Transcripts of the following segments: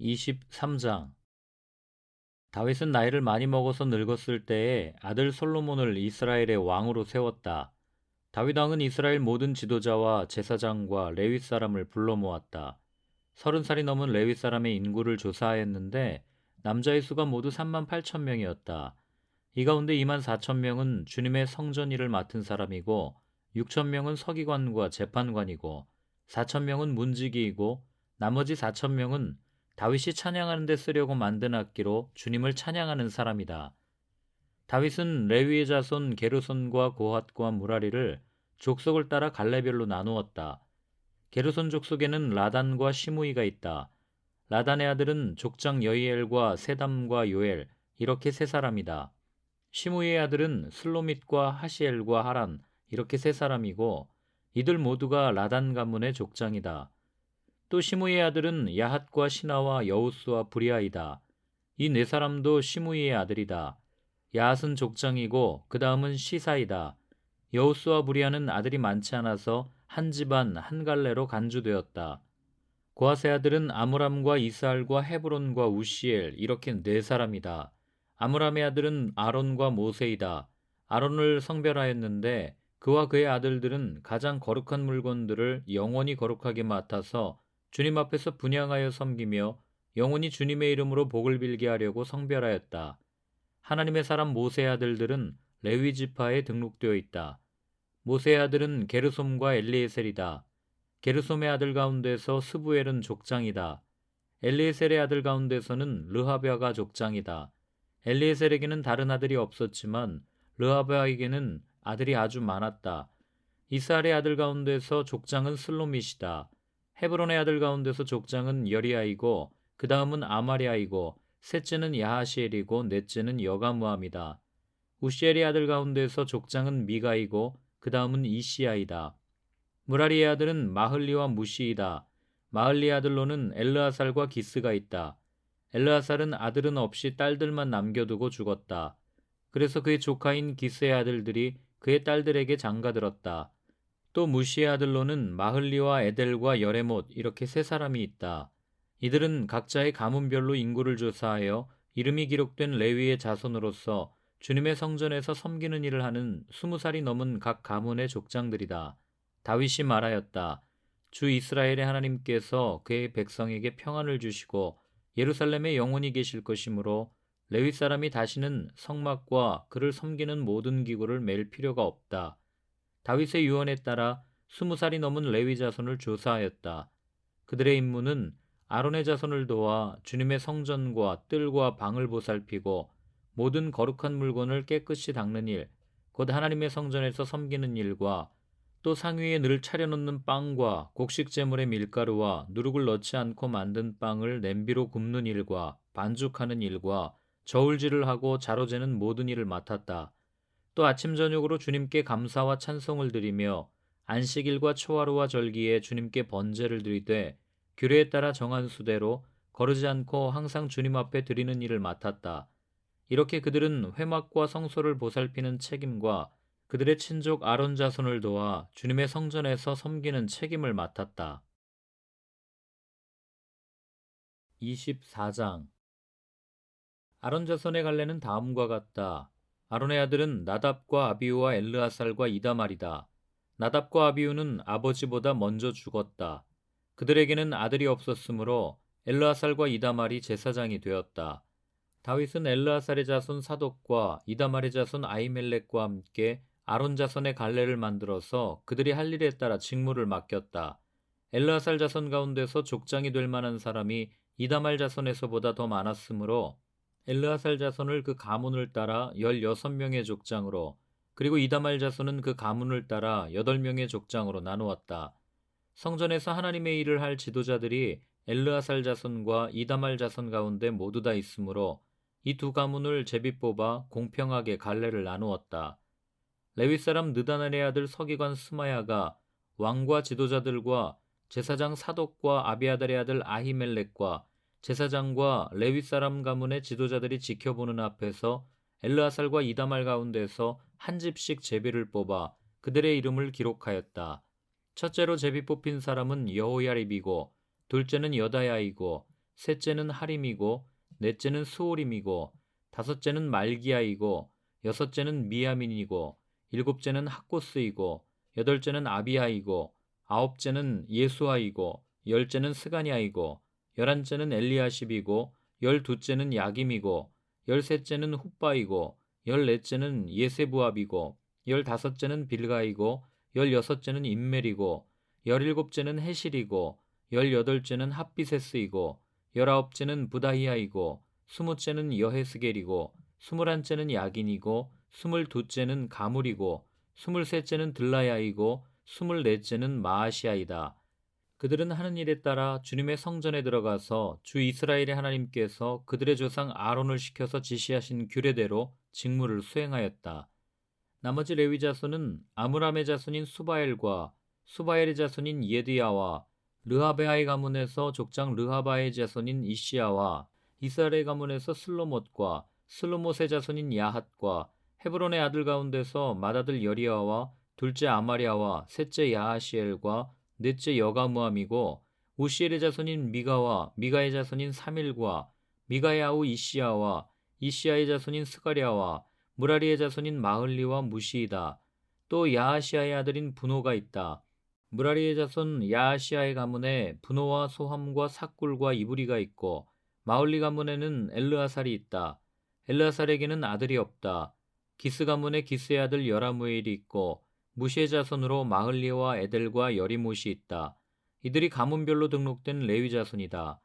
23장 다윗은 나이를 많이 먹어서 늙었을 때에 아들 솔로몬을 이스라엘의 왕으로 세웠다. 다윗 왕은 이스라엘 모든 지도자와 제사장과 레위 사람을 불러 모았다. 서른 살이 넘은 레위 사람의 인구를 조사하였는데 남자의 수가 모두 3만 8천 명이었다. 이 가운데 2만 4천 명은 주님의 성전 일을 맡은 사람이고 6천 명은 서기관과 재판관이고 4천 명은 문지기이고 나머지 4천 명은 다윗이 찬양하는 데 쓰려고 만든 악기로 주님을 찬양하는 사람이다. 다윗은 레위의 자손 게르손과 고핫과 무라리를 족속을 따라 갈래별로 나누었다. 게르손 족속에는 라단과 시무이가 있다. 라단의 아들은 족장 여이엘과 세담과 요엘 이렇게 세 사람이다. 시무이의 아들은 슬로밋과 하시엘과 하란 이렇게 세 사람이고 이들 모두가 라단 가문의 족장이다. 또 시무이의 아들은 야핫과 시나와 여우스와 브리아이다. 이 네 사람도 시무이의 아들이다. 야핫은 족장이고 그 다음은 시사이다. 여우스와 브리아는 아들이 많지 않아서 한 집안 한 갈래로 간주되었다. 고아세 아들은 아므람과 이스알과 헤브론과 우시엘 이렇게 네 사람이다. 아므람의 아들은 아론과 모세이다. 아론을 성별하였는데 그와 그의 아들들은 가장 거룩한 물건들을 영원히 거룩하게 맡아서 주님 앞에서 분양하여 섬기며 영원히 주님의 이름으로 복을 빌게 하려고 성별하였다. 하나님의 사람 모세의 아들들은 레위 지파에 등록되어 있다. 모세의 아들은 게르솜과 엘리에셀이다. 게르솜의 아들 가운데서 스부엘은 족장이다. 엘리에셀의 아들 가운데서는 르하베아가 족장이다. 엘리에셀에게는 다른 아들이 없었지만 르하베아에게는 아들이 아주 많았다. 이스라엘의 아들 가운데서 족장은 슬로밋이다. 헤브론의 아들 가운데서 족장은 여리아이고 그 다음은 아마리아이고 셋째는 야하시엘이고 넷째는 여가무함이다. 우시엘의 아들 가운데서 족장은 미가이고 그 다음은 이시아이다. 무라리의 아들은 마흘리와 무시이다. 마흘리 아들로는 엘르아살과 기스가 있다. 엘르아살은 아들은 없이 딸들만 남겨두고 죽었다. 그래서 그의 조카인 기스의 아들들이 그의 딸들에게 장가들었다. 또 무시의 아들로는 마흘리와 에델과 여레못 이렇게 세 사람이 있다. 이들은 각자의 가문별로 인구를 조사하여 이름이 기록된 레위의 자손으로서 주님의 성전에서 섬기는 일을 하는 스무 살이 넘은 각 가문의 족장들이다. 다윗이 말하였다. 주 이스라엘의 하나님께서 그의 백성에게 평안을 주시고 예루살렘에 영원히 계실 것이므로 레위 사람이 다시는 성막과 그를 섬기는 모든 기구를 맬 필요가 없다. 다윗의 유언에 따라 스무 살이 넘은 레위 자손을 조사하였다. 그들의 임무는 아론의 자손을 도와 주님의 성전과 뜰과 방을 보살피고 모든 거룩한 물건을 깨끗이 닦는 일, 곧 하나님의 성전에서 섬기는 일과 또 상위에 늘 차려놓는 빵과 곡식 제물의 밀가루와 누룩을 넣지 않고 만든 빵을 냄비로 굽는 일과 반죽하는 일과 저울질을 하고 자로 재는 모든 일을 맡았다. 또 아침 저녁으로 주님께 감사와 찬송을 드리며 안식일과 초하루와 절기에 주님께 번제를 드리되 규례에 따라 정한 수대로 거르지 않고 항상 주님 앞에 드리는 일을 맡았다. 이렇게 그들은 회막과 성소를 보살피는 책임과 그들의 친족 아론 자손을 도와 주님의 성전에서 섬기는 책임을 맡았다. 24장 아론 자손의 갈래는 다음과 같다. 아론의 아들은 나답과 아비우와 엘르아살과 이다말이다. 나답과 아비우는 아버지보다 먼저 죽었다. 그들에게는 아들이 없었으므로 엘르아살과 이다말이 제사장이 되었다. 다윗은 엘르아살의 자손 사독과 이다말의 자손 아이멜렉과 함께 아론 자손의 갈래를 만들어서 그들이 할 일에 따라 직무를 맡겼다. 엘르아살 자손 가운데서 족장이 될 만한 사람이 이다말 자손에서보다 더 많았으므로 엘르아살 자손을 그 가문을 따라 16명의 족장으로 그리고 이다말 자손은 그 가문을 따라 8명의 족장으로 나누었다. 성전에서 하나님의 일을 할 지도자들이 엘르아살 자손과 이다말 자손 가운데 모두 다 있으므로 이 두 가문을 제비 뽑아 공평하게 갈래를 나누었다. 레위 사람 느다넬의 아들 서기관 스마야가 왕과 지도자들과 제사장 사독과 아비아달의 아들 아히멜렉과 제사장과 레위 사람 가문의 지도자들이 지켜보는 앞에서 엘르아살과 이다말 가운데서 한 집씩 제비를 뽑아 그들의 이름을 기록하였다. 첫째로 제비 뽑힌 사람은 여호야립이고 둘째는 여다야이고 셋째는 하림이고 넷째는 스오림이고 다섯째는 말기야이고 여섯째는 미야민이고 일곱째는 학고스이고 여덟째는 아비아이고 아홉째는 예수아이고 열째는 스가니아이고 열한째는 엘리아십이고 열두째는 야김이고 열셋째는 훗바이고 열넷째는 예세부압이고 열다섯째는 빌가이고 열여섯째는 인멜이고 열일곱째는 해실이고 열여덟째는 합비세스이고 열아홉째는 부다히아이고 스무째는 여헤스겔이고 스물한째는 야긴이고 스물두째는 가물이고 스물셋째는 들라야이고 스물넷째는 마아시아이다. 그들은 하는 일에 따라 주님의 성전에 들어가서 주 이스라엘의 하나님께서 그들의 조상 아론을 시켜서 지시하신 규례대로 직무를 수행하였다. 나머지 레위 자손은 아므람의 자손인 수바엘과 수바엘의 자손인 예드야와 르하베아의 가문에서 족장 르하바의 자손인 이시야와 이스라엘의 가문에서 슬로못과 슬로못의 자손인 야핫과 헤브론의 아들 가운데서 맏아들 여리아와 둘째 아마리아와 셋째 야하시엘과 넷째 여가무함이고 우시엘의 자손인 미가와 미가의 자손인 사밀과 미가의 아우 이시야와 이시야의 자손인 스가랴와 무라리의 자손인 마흘리와 무시이다. 또 야하시아의 아들인 분호가 있다. 무라리의 자손 야하시아의 가문에 분호와 소함과 사꿀과 이브리가 있고 마흘리 가문에는 엘르아살이 있다. 엘르아살에게는 아들이 없다. 기스 가문에 기스의 아들 여라무엘이 있고 무시의 자손으로 마흘리와 에델과 여리못이 있다. 이들이 가문별로 등록된 레위 자손이다.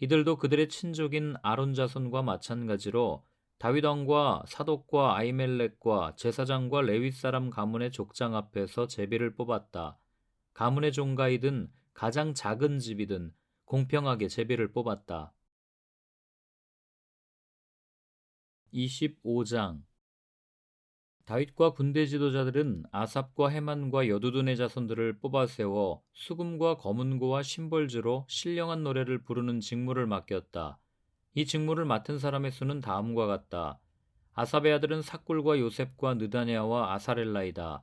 이들도 그들의 친족인 아론 자손과 마찬가지로 다윗 왕과 사독과 아이멜렉과 제사장과 레위 사람 가문의 족장 앞에서 제비를 뽑았다. 가문의 종가이든 가장 작은 집이든 공평하게 제비를 뽑았다. 25장 다윗과 군대 지도자들은 아삽과 해만과 여두둔의 자손들을 뽑아 세워 수금과 검은고와 심벌주로 신령한 노래를 부르는 직무를 맡겼다. 이 직무를 맡은 사람의 수는 다음과 같다. 아삽의 아들은 사꿀과 요셉과 느다냐와 아사렐라이다.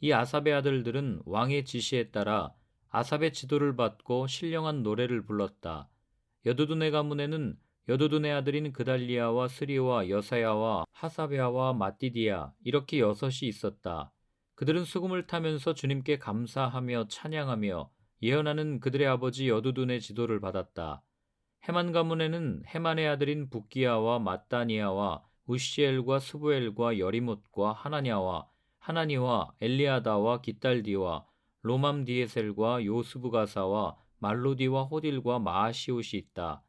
이 아삽의 아들들은 왕의 지시에 따라 아삽의 지도를 받고 신령한 노래를 불렀다. 여두둔의 가문에는 여도둔의 아들인 그달리아와 스리와 여사야와 하사베아와 마띠디아 이렇게 여섯이 있었다. 그들은 수금을 타면서 주님께 감사하며 찬양하며 예언하는 그들의 아버지 여두둔의 지도를 받았다. 해만 가문에는 해만의 아들인 북기야와 마따니아와 우시엘과 스부엘과 여리못과 하나냐와 하나니와 엘리아다와 기딸디와 로맘디에셀과 요스부가사와 말로디와 호딜과 마아시옷이 있다.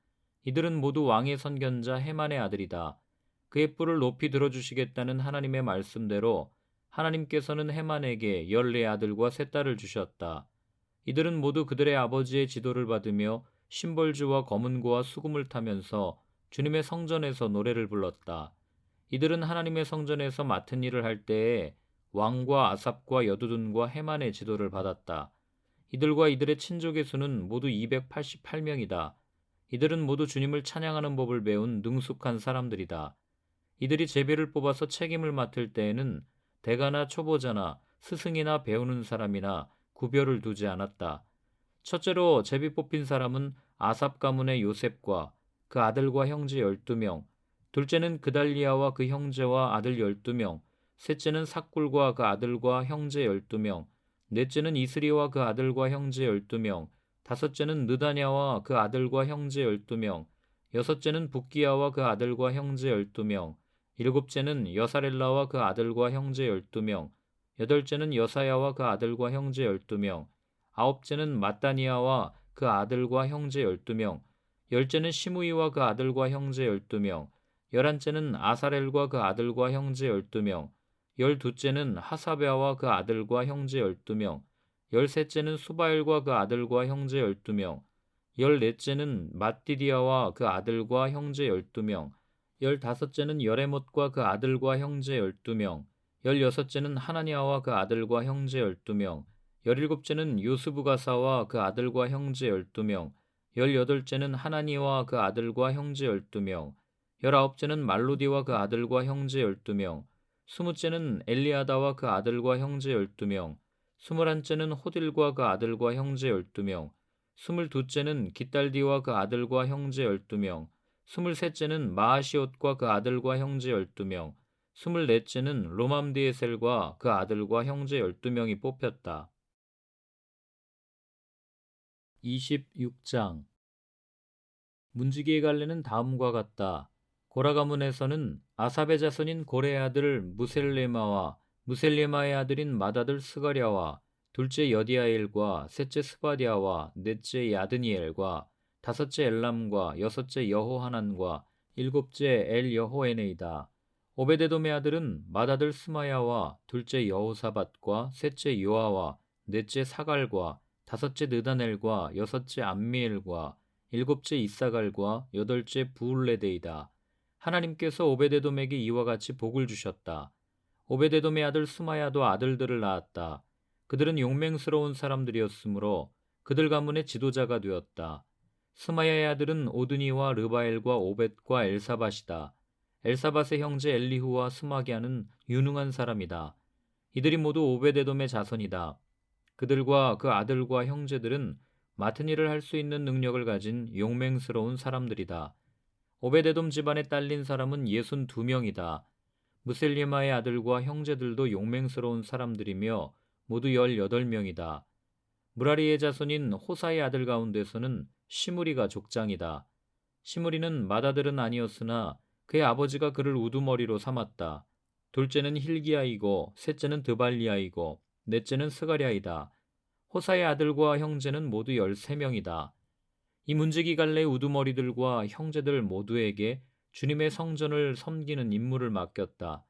이들은 모두 왕의 선견자 해만의 아들이다. 그의 뿔을 높이 들어주시겠다는 하나님의 말씀대로 하나님께서는 해만에게 열네 아들과 세 딸을 주셨다. 이들은 모두 그들의 아버지의 지도를 받으며 심벌주와 검은고와 수금을 타면서 주님의 성전에서 노래를 불렀다. 이들은 하나님의 성전에서 맡은 일을 할 때에 왕과 아삽과 여두둔과 해만의 지도를 받았다. 이들과 이들의 친족의 수는 모두 288명이다. 이들은 모두 주님을 찬양하는 법을 배운 능숙한 사람들이다. 이들이 제비를 뽑아서 책임을 맡을 때에는 대가나 초보자나 스승이나 배우는 사람이나 구별을 두지 않았다. 첫째로 제비 뽑힌 사람은 아삽 가문의 요셉과 그 아들과 형제 12명, 둘째는 그달리아와 그 형제와 아들 12명, 셋째는 사꿀과 그 아들과 형제 12명, 넷째는 이스리와 그 아들과 형제 12명, 다섯째는 느다냐와 그 아들과 형제 열두 명, 여섯째는 북기야와 그 아들과 형제 열두 명, 일곱째는 여사렐라와 그 아들과 형제 열두 명, 여덟째는 여사야와 그 아들과 형제 열두 명, 아홉째는 마따니아와 그 아들과 형제 열두 명, 열째는 시무이와 그 아들과 형제 열두 명, 열한째는 아사렐과 그 아들과 형제 열두 명, 열두째는 하사베아와 그 아들과 형제 열두 명, 열셋째는 수바엘과 그 아들과 형제 열두 명, 열넷째는 마띠디아와 그 아들과 형제 열두 명, 열다섯째는 여레못과 그 아들과 형제 열두 명, 열여섯째는 하나니아와 그 아들과 형제 열두 명, 열일곱째는 요스부가사와 그 아들과 형제 열두 명, 열여덟째는 하나니와 그 아들과 형제 열두 명, 열아홉째는 말로디와 그 아들과 형제 열두 명, 스무째는 엘리아다와 그 아들과 형제 열두 명, 스물한째는 호딜과 그 아들과 형제 열두 명, 스물두째는 기딸디와 그 아들과 형제 열두 명, 스물셋째는 마하시옷과 그 아들과 형제 열두 명, 스물넷째는 로맘디에셀과 그 아들과 형제 열두 명이 뽑혔다. 26장 문지기의 갈래는 다음과 같다. 고라 가문에서는 아삽의 자손인 고레의 아들 무셀레마와 무셀레마의 아들인 맏아들 스가랴와 둘째 여디아엘과 셋째 스바디아와 넷째 야드니엘과 다섯째 엘람과 여섯째 여호하난과 일곱째 엘 여호에네이다. 오베데돔의 아들은 맏아들 스마야와 둘째 여호사밧과 셋째 요아와 넷째 사갈과 다섯째 느다넬과 여섯째 암미엘과 일곱째 이사갈과 여덟째 부울레데이다. 하나님께서 오베데돔에게 이와 같이 복을 주셨다. 오베데돔의 아들 스마야도 아들들을 낳았다. 그들은 용맹스러운 사람들이었으므로 그들 가문의 지도자가 되었다. 스마야의 아들은 오드니와 르바엘과 오벳과 엘사밭이다. 엘사밭의 형제 엘리후와 스마기아는 유능한 사람이다. 이들이 모두 오베데돔의 자손이다. 그들과 그 아들과 형제들은 맡은 일을 할 수 있는 능력을 가진 용맹스러운 사람들이다. 오베데돔 집안에 딸린 사람은 예순 두 명이다. 무셀리마의 아들과 형제들도 용맹스러운 사람들이며 모두 열여덟 명이다. 무라리의 자손인 호사의 아들 가운데서는 시무리가 족장이다. 시무리는 맏아들은 아니었으나 그의 아버지가 그를 우두머리로 삼았다. 둘째는 힐기야이고 셋째는 드발리야이고 넷째는 스가랴이다. 호사의 아들과 형제는 모두 열세 명이다. 이 문지기 갈래 우두머리들과 형제들 모두에게 주님의 성전을 섬기는 임무를 맡겼다.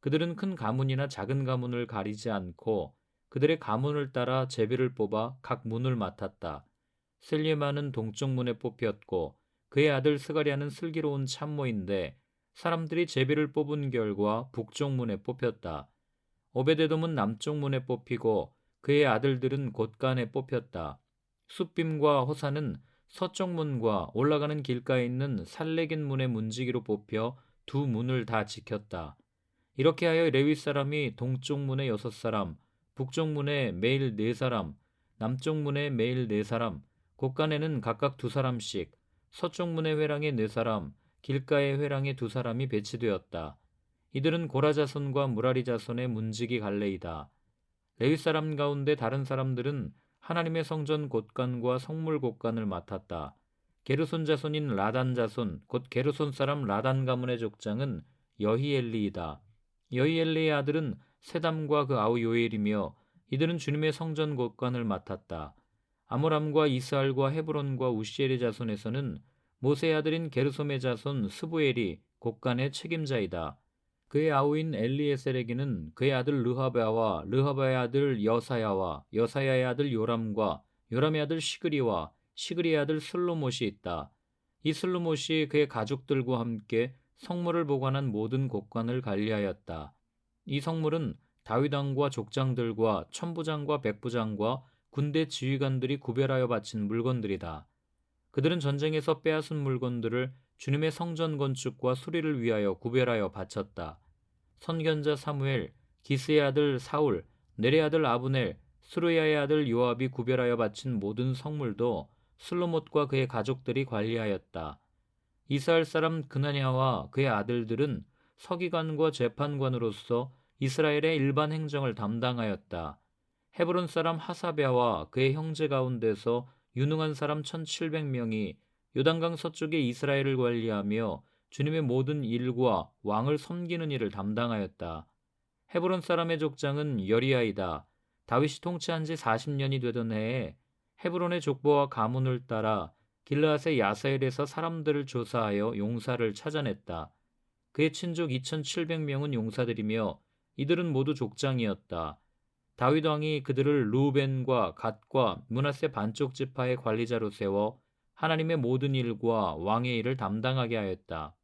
그들은 큰 가문이나 작은 가문을 가리지 않고 그들의 가문을 따라 제비를 뽑아 각 문을 맡았다. 셀리마는 동쪽 문에 뽑혔고 그의 아들 스가리아는 슬기로운 참모인데 사람들이 제비를 뽑은 결과 북쪽 문에 뽑혔다. 오베데돔은 남쪽 문에 뽑히고 그의 아들들은 곳간에 뽑혔다. 숫빔과 호사는 서쪽 문과 올라가는 길가에 있는 살레긴 문의 문지기로 뽑혀 두 문을 다 지켰다. 이렇게 하여 레위 사람이 동쪽 문에 여섯 사람, 북쪽 문에 매일 네 사람, 남쪽 문에 매일 네 사람, 곳간에는 각각 두 사람씩, 서쪽 문의 회랑에 네 사람, 길가의 회랑에 두 사람이 배치되었다. 이들은 고라 자손과 무라리 자손의 문지기 갈레이다. 레위 사람 가운데 다른 사람들은 하나님의 성전 곳간과 성물 곳간을 맡았다. 게르손 자손인 라단 자손 곧 게르손 사람 라단 가문의 족장은 여히엘리이다. 여히엘리의 아들은 세담과 그 아우 요엘이며 이들은 주님의 성전 곳간을 맡았다. 아모람과 이스알과 헤브론과 우시엘의 자손에서는 모세의 아들인 게르솜의 자손 스부엘이 곳간의 책임자이다. 그의 아우인 엘리에셀에게는 그의 아들 르하바와 르하바의 아들 여사야와 여사야의 아들 요람과 요람의 아들 시그리와 시그리의 아들 슬로못이 있다. 이 슬로못이 그의 가족들과 함께 성물을 보관한 모든 곳간을 관리하였다. 이 성물은 다윗왕과 족장들과 천부장과 백부장과 군대 지휘관들이 구별하여 바친 물건들이다. 그들은 전쟁에서 빼앗은 물건들을 주님의 성전 건축과 수리를 위하여 구별하여 바쳤다. 선견자 사무엘, 기스의 아들 사울, 네레 아들 아브넬, 수르야의 아들 요압이 구별하여 바친 모든 성물도 슬로못과 그의 가족들이 관리하였다. 이스라엘 사람 그나냐와 그의 아들들은 서기관과 재판관으로서 이스라엘의 일반 행정을 담당하였다. 헤브론 사람 하사베와 그의 형제 가운데서 유능한 사람 1700명이 요단강 서쪽에 이스라엘을 관리하며 주님의 모든 일과 왕을 섬기는 일을 담당하였다. 헤브론 사람의 족장은 여리아이다. 다윗이 통치한 지 40년이 되던 해에 헤브론의 족보와 가문을 따라 길라앗의 야사엘에서 사람들을 조사하여 용사를 찾아냈다. 그의 친족 2,700명은 용사들이며 이들은 모두 족장이었다. 다윗 왕이 그들을 루벤과 갓과 문하세 반쪽 지파의 관리자로 세워 하나님의 모든 일과 왕의 일을 담당하게 하였다.